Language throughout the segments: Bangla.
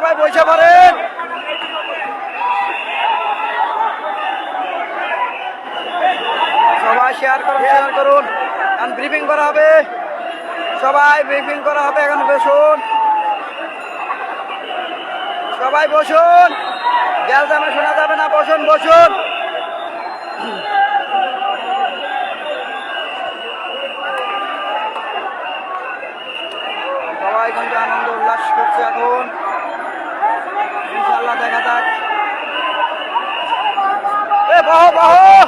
সবাই বসে পড়েন। সবাই শেয়ার করুন শেয়ার করুন। এখন ব্রিফিং করা হবে। সবাই ব্রিফিং করা হবে, এখন বসুন। সবাই বসুন। গ্যাস দামে শোনা যাবে না, বসুন বসুন। সবাই কিন্তু আনন্দ উল্লাস করছে এখন। দেখা যাক বাহ বাহ!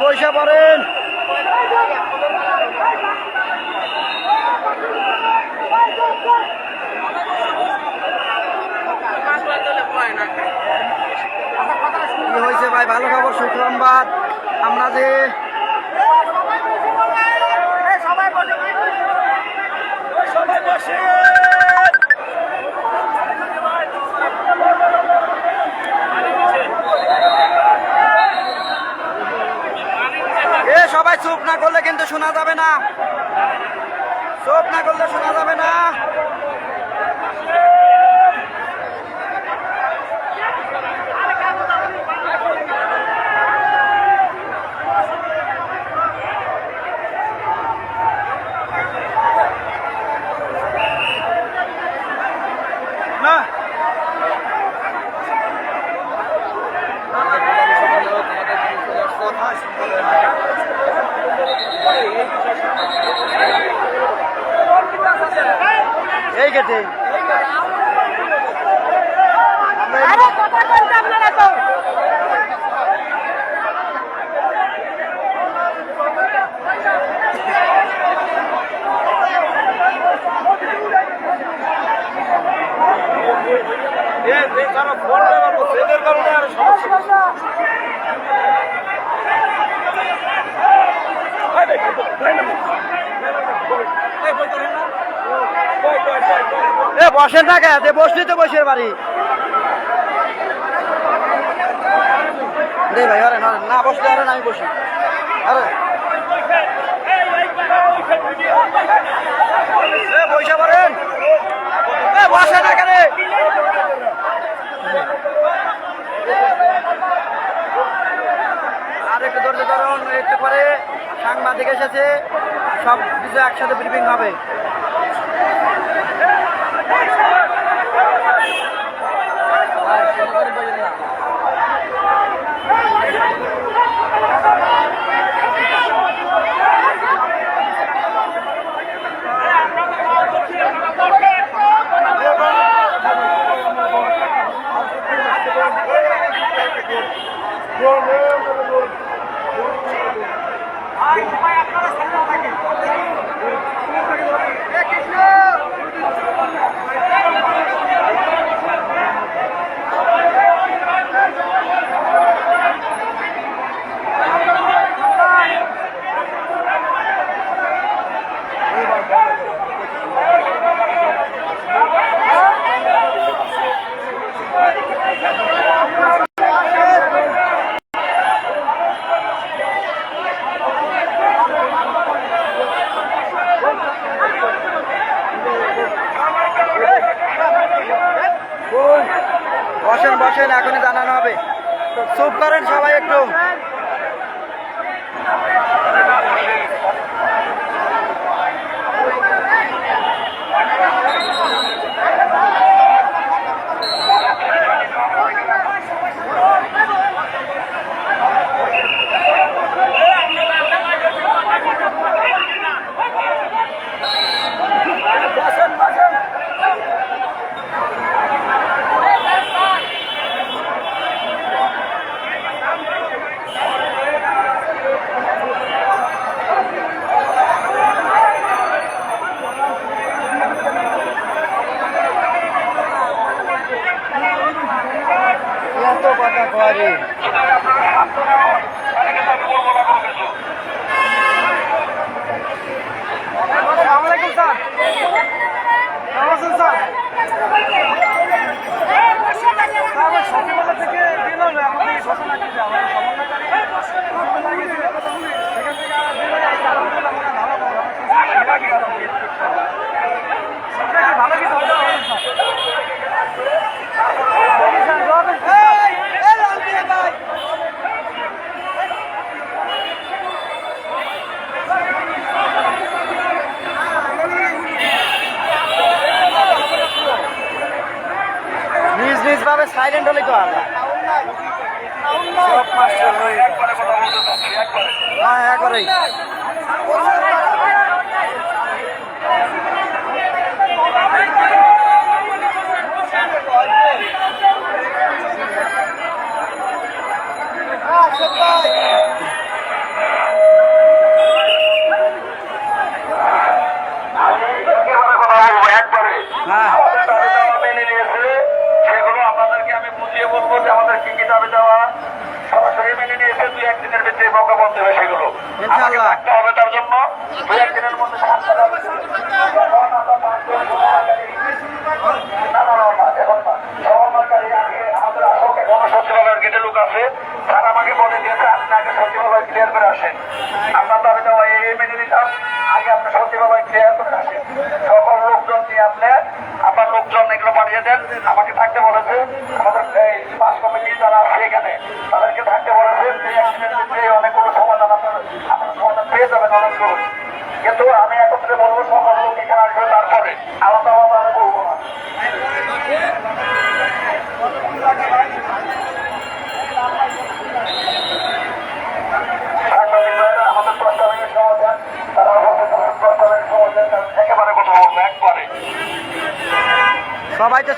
পয়সা পড়েন কি হয়েছে ভাই? ভালো খবর সুসংবাদ আমরা যে সবাই চুপ না করলে কিন্তু শোনা যাবে না। চুপ না করলে শোনা যাবে না। এই গেটে। আরে কথা বলতে আপনারা তো। এ বসেন না কে বসলি তো বসে বাড়ি। দে ভাই, আরে না বসলে আরে আমি বসি। আরে। পয়সা বসে না কেন ধরুন একটু পরে সাংবাদিক এসেছে সব কিছু একসাথে ব্রিফিং হবে। বসেন এখনই জানানো হবে। তো চুপ করেন সবাই একটু। কথা করে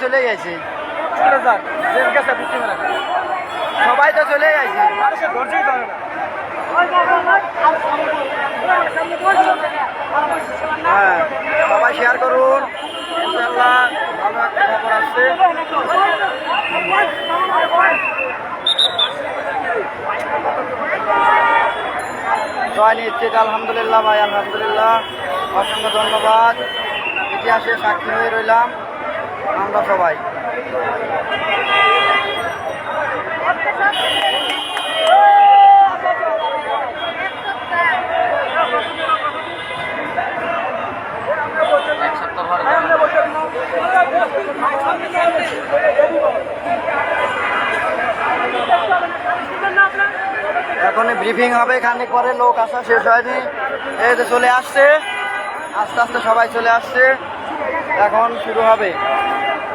চলে গেছে। সবাই তো চলে গেছে। হ্যাঁ সবাই শেয়ার করুন। ইনশাল্লাহ আলহামদুলিল্লাহ ভাই, আলহামদুলিল্লাহ। অসংখ্য ধন্যবাদ। ইতিহাসে সাক্ষী হয়ে রইলাম। আমরা সবাই। এখন ব্রিফিং হবে, খানিক পরে লোক আসা শেষ হয়নি। এই চলে আসছে, আস্তে আস্তে সবাই চলে আসছে। এখন শুরু হবে।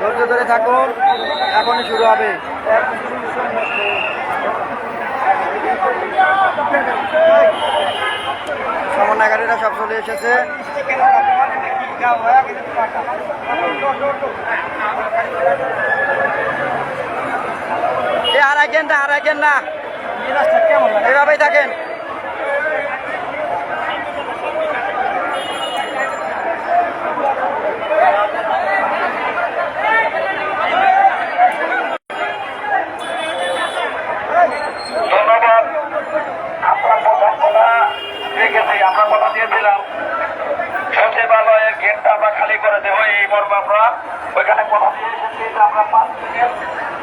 ধৈর্য ধরে থাকুন। এখনই শুরু হবে। সমন্বয়কারীরা সব চলে এসেছে। হারাইকেন না হারাইকেন না। এভাবেই থাকেন। আমরা ওইখানে কথা দিয়ে এসেছি যে আমরা পাঁচ সেকেন্ড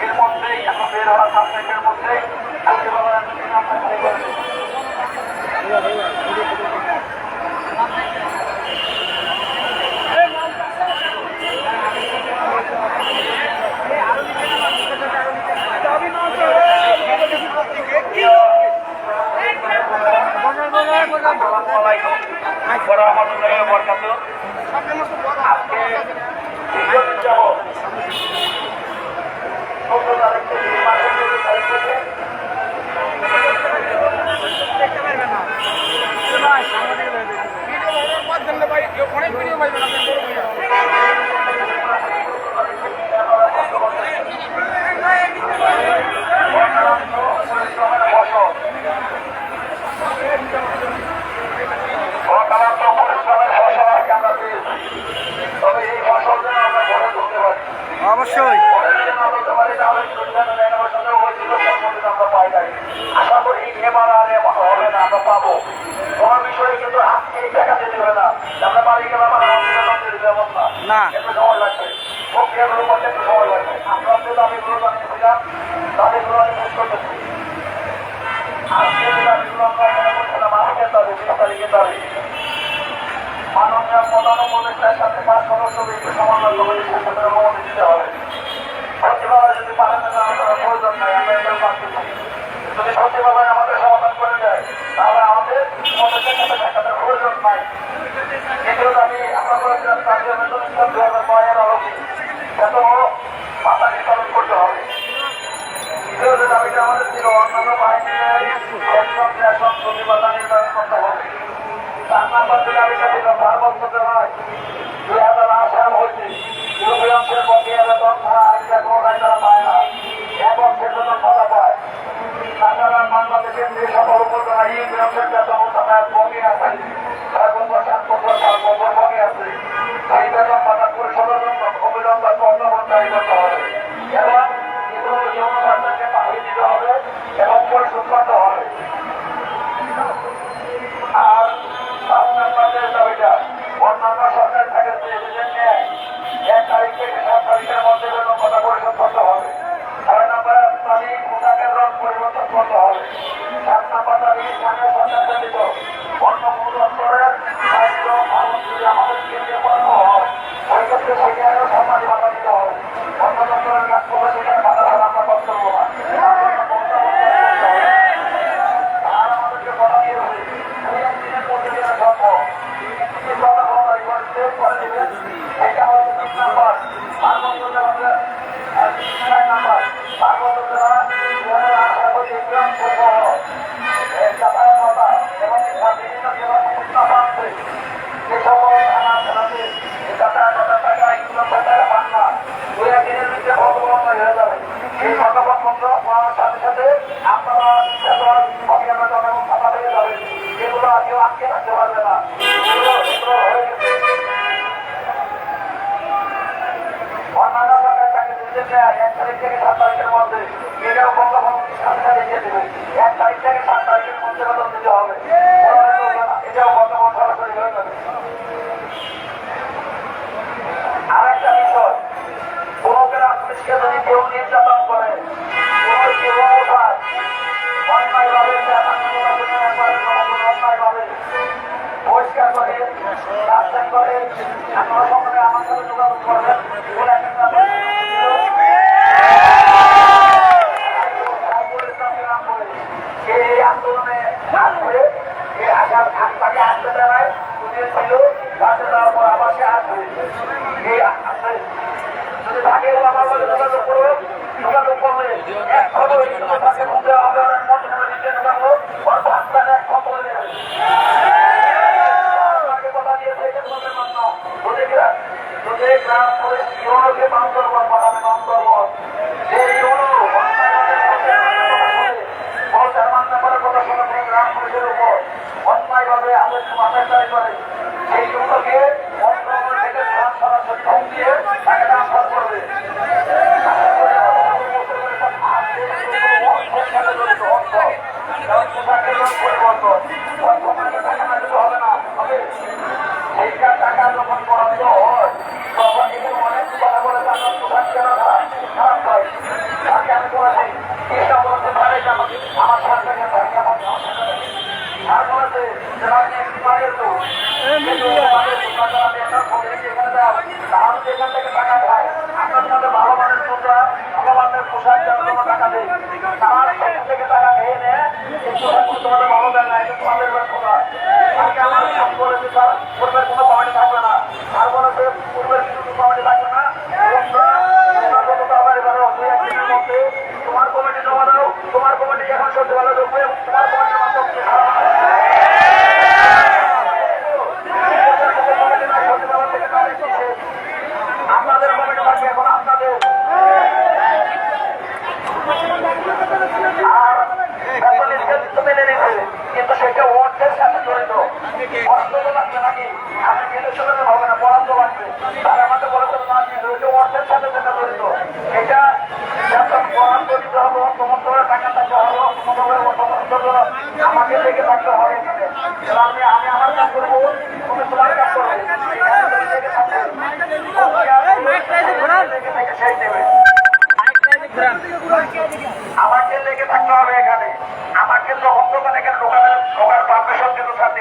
এর মধ্যেই, এখন বের হওয়ার পাঁচ সেকেন্ডের মধ্যেই আসসালামাইকুম বরহমতুল্লাহ আজকে অনেক ভিডিও পাইবেন আপনি হবে এক তারিখ থেকে করে কেউ অপরাধ অন্যায়ভাবে অন্যায়ভাবে পরিষ্কার করে রাস্তায় করে আমার সাথে যোগাযোগ করবেন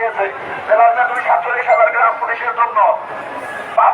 দিয়েছে জেলা দুই সাতচল্লিশ হাজার গ্রাম পুলিশের জন্য। পাঁচ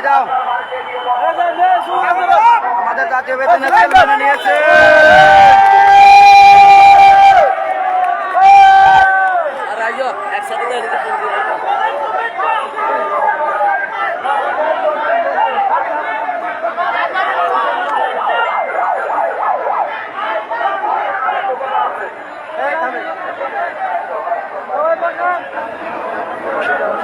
যাও আমাদের জাতীয় বেতন মেনে নিয়েছে একসাথে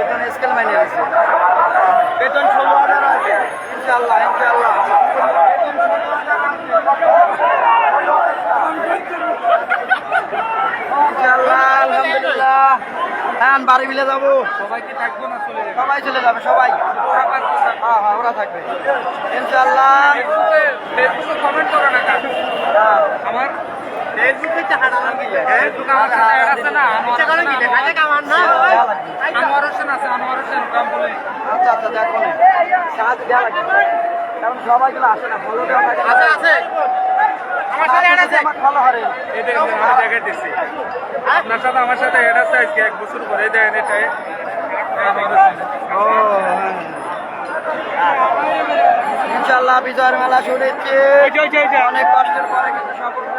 বেতন স্কেল মাইনে আছে। বেতন ষোলো হাজার আছে। ইনশাল্লাহ ইনশাল্লাহ হ্যাঁ বাড়ি মিলে যাব। সবাই কি থাকব না চলে সবাই চলে যাবে সবাই। হ্যাঁ হ্যাঁ ওরা থাকবে। ইনশাল্লাহ কমেন্ট করে না হ্যাঁ। আমার সবাইগুলো আসে না ফলো আছে আছে। আমার সাথে আছে। আমার ভালো হারে এই দেখেন আমি জায়গায় দিচ্ছি। আপনার সাথে আমার সাথে অ্যাড আছে আজকে এক বছর পরে। দেন এটাই ও ইনশাল্লাহ বিজয়ের মেলা শুনেছি। অনেক কষ্টের পরে কিন্তু সফল হয়ে-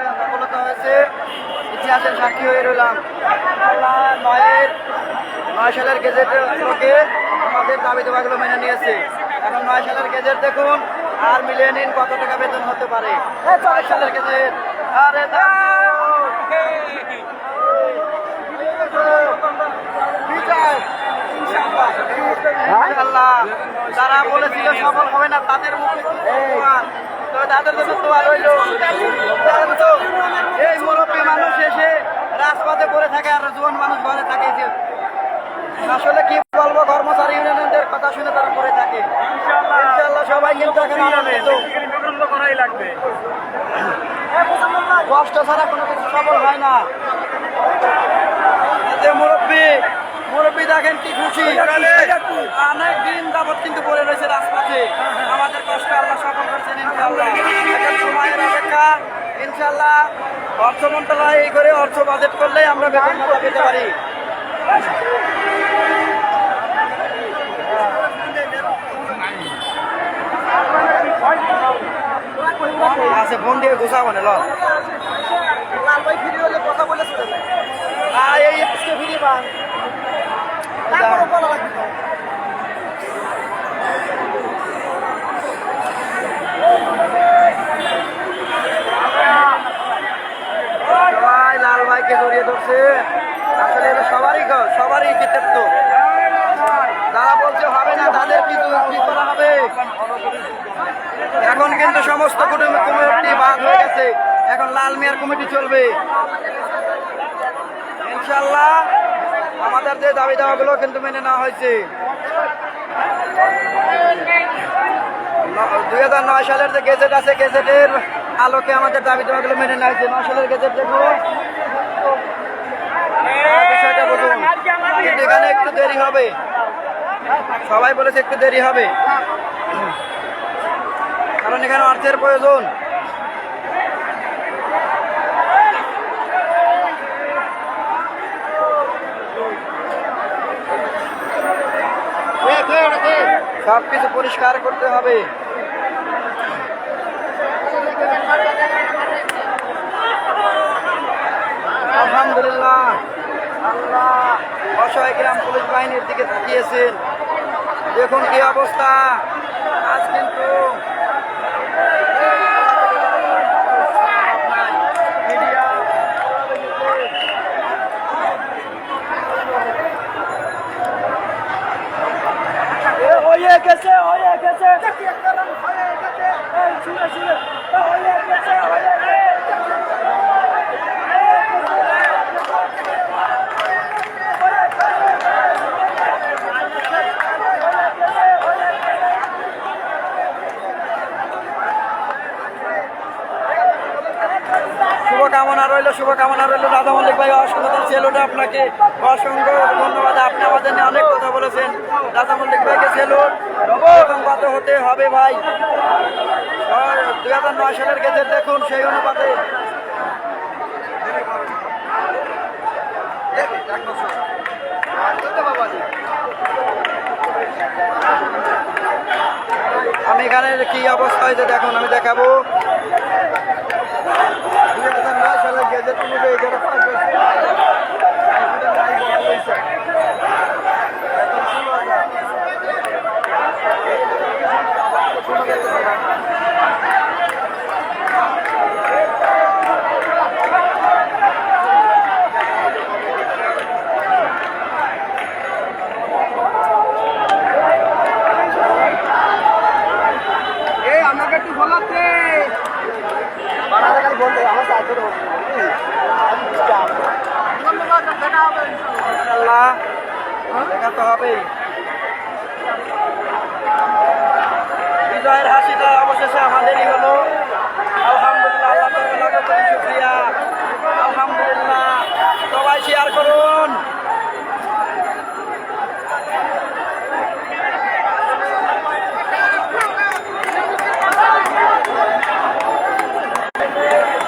হয়েছে ইতিহাসের সাক্ষী হয়ে রইলাম। নয়ের নয় সালের গেজেটের লোকে আমাদের দাবি দাবাগুলো মেনে নিয়েছে। এখন নয় সালের গেজেট দেখুন, আর মিলিয়ে নিন কত টাকা বেতন হতে পারে। নয় সালের গেজেট, আরে যারা বলেছিল সফল হবে না, তাদের মুখে তাদের জন্য তো আর রইল তাদের তো এই মুরব্বী মানুষ এসে রাজপথে পড়ে থাকে আর জোয়ান মানুষ ঘরে থাকে যে আসলে কি বলব কর্মচারী ইউনিয়নদের কথা শুনে তারা পড়ে থাকে সবাই কিন্তু এখন আনন্দিত। করাই লাগবে। কষ্ট ছাড়া কোনো কিছু সফল হয় না। মুরব্বী মুরব্বী দেখেন কি খুশি। অনেক দিন যাবত কিন্তু পড়ে রয়েছে রাজপথে। আমাদের কষ্ট আল্লাহ সফল করছেন ইনশাল্লাহ সময়ের অপেক্ষা। ইনশাল্লাহ অর্থ মন্ত্রণালয় এই করে অর্থ বাজেট করলেই আমরা বেতন পেতে পারি। আচ্ছা ফোন দিয়ে ঘুষাবো না ল। কথা বলে এই পান সবাই লাল ভাইকে জড়িয়ে আসলে এটা সবারই সবারই কৃতিত্ব। যারা বলছে হবে না, তাদের কি কি করা হবে? এখন কিন্তু সমস্ত কমিটি বাদ হয়ে গেছে। এখন লাল মিয়ার কমিটি চলবে। ইনশাল্লাহ আমাদের যে দাবি দাওয়াগুলো কিন্তু মেনে নেওয়া হয়েছে। দুই হাজার নয় সালের যে গেজেট আছে, গেজেটের আলোকে আমাদের দাবি দাওয়াগুলো মেনে নেওয়া হয়েছে। নয় সালের গেজেট দেখুন এখানে একটু দেরি হবে। সবাই বলেছে একটু দেরি হবে। কারণ এখানে অর্থের প্রয়োজন। সব কিছু পরিষ্কার করতে হবে আলহামদুলিল্লাহ আল্লাহ অসহায় গ্রাম পুলিশ বাহিনীর দেখুন কি অবস্থা। আজ কিন্তু হয়ে গেছে হয়ে গেছে। হয়ে গেছে হয়ে গেছে। শুভকামনা রইল শুভকামনা রইল। রাধা মল্লিক ভাই অসংখ্য সেলুট আপনাকে অসংখ্য ধন্যবাদ। আপনি আমাদের নিয়ে অনেক কথা বলেছেন। রাধা মল্লিক ভাইকে সেলুট সংবাদ হতে হবে ভাই। দুই হাজার নয় সালের গেজেট দেখুন, সেই অনুপাতে। আমি এখানে কি অবস্থা হয়েছে দেখুন, আমি দেখাবো দুই হাজার নয় গেজেট অনুযায়ী যারা বহাল হয়েছে। এখন ষোলো হাজার। শোনা যাইতেছে না। বানাতে খালি বলতে আমার সাহায্য করব আল্লাহ দেখা তো হবেই বিজয়ের হাসিটা অবশেষে আমাদেরই হলো আলহামদুলিল্লাহ আল্লাহ তাআলা লাখো কোটি শুকরিয়া আলহামদুলিল্লাহ সবাই শেয়ার করুন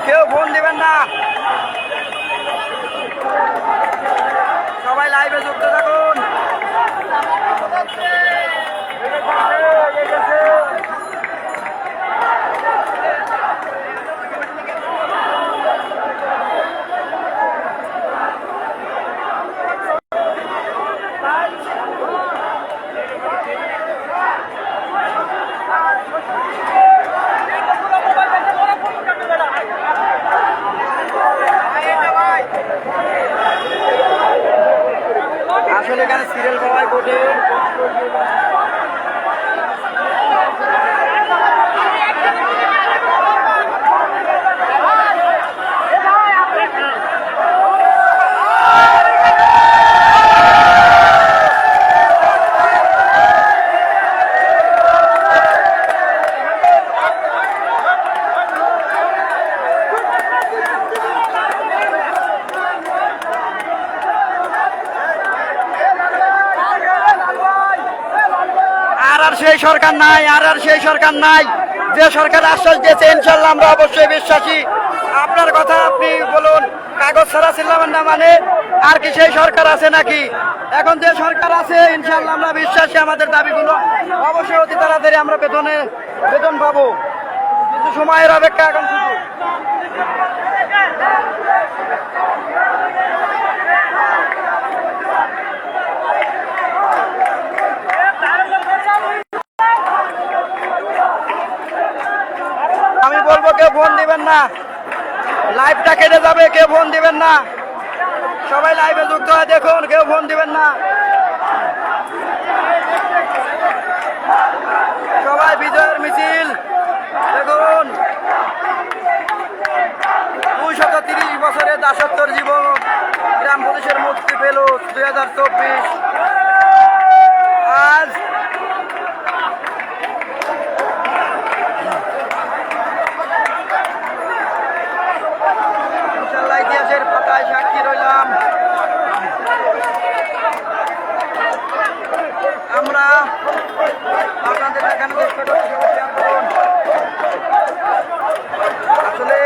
কেউ ফোন দিবেন না সবাই লাইভে যুক্ত থাকুন আসলে এখানে সিরিয়াল পাওয়াই কঠিন আর আর সেই সরকার নাই, আর আর সেই সরকার নাই। যে সরকার আশ্বাস দিয়েছে, ইনশাল্লাহ আমরা অবশ্যই বিশ্বাসী। আপনার কথা আপনি বলুন, কাগজ ছাড়া ছিলাম না মানে? আর কি সেই সরকার আছে নাকি? এখন যে সরকার আছে, ইনশাল্লাহ আমরা বিশ্বাসী, আমাদের দাবিগুলো অবশ্যই অতি তাড়াতাড়ি আমরা বেতনে, বেতন পাবো। কিছু সময়ের অপেক্ষা এখন শুধু আমি বলব কেউ ফোন দিবেন না। লাইভটা কেটে যাবে, কেউ ফোন দিবেন না। সবাই লাইভে যুক্ত হয়ে দেখুন, কেউ ফোন দিবেন না। সবাই বিজয়ের মিছিল, দেখুন। দুইশত তিরিশ বছরের দাসত্বর জীবন, গ্রাম পুলিশের মুক্তি পেল দুই হাজার চব্বিশ। আজ ইনশাল্লাহ ইতিহাসের পাতায় সাক্ষী রইলাম আমরা আপনাদের দেখানোর চেষ্টা করছি সবাই share করুন। আসলে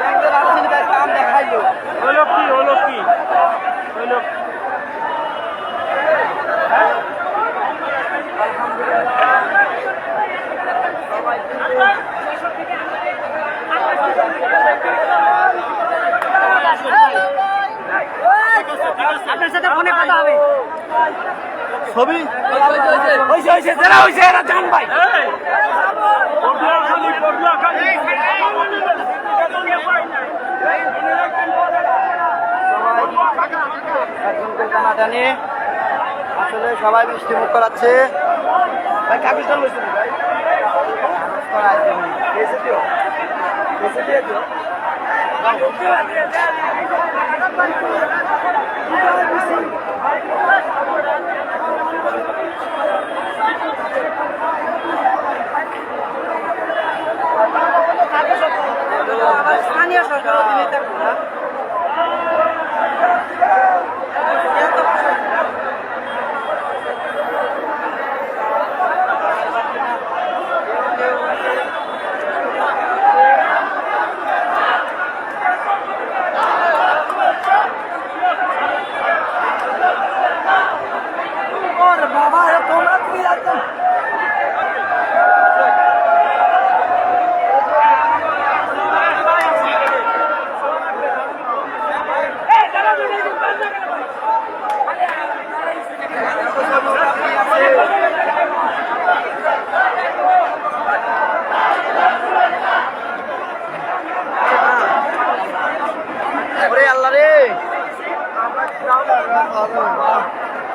ব্যাংকের রাজনীতি ভাই কাম দেখাইলো হলো কি হলো কি হলো আপনার সাথে ফোনে কথা হবে। ছবি? হইছে হইছে যারা হইছে এরা জান ভাই। টানাটানি। আসলে সবাই মিষ্টি মুখ করাচ্ছে। ভাই ভাই? দিয়ে দিও স্থানীয় সরকার অধীনে থাকব না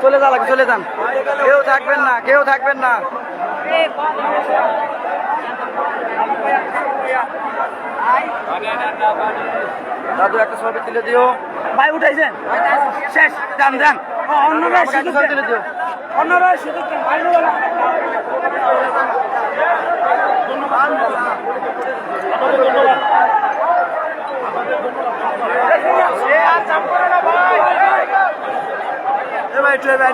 চলা লাগবে চলে যান কেউ থাকবেন না কেউ থাকবেন না। দাদু একটা ছবি তুলে দিও। ভাই উঠাইছেন? শেষ যান যান অন্যরা সুযোগ তুলে দিও। অন্যরা সুযোগ ভাই। ভাই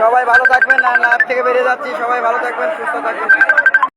সবাই ভালো থাকবেন না লাইভ থেকে বেরিয়ে যাচ্ছি। সবাই ভালো থাকবেন সুস্থ থাকবেন।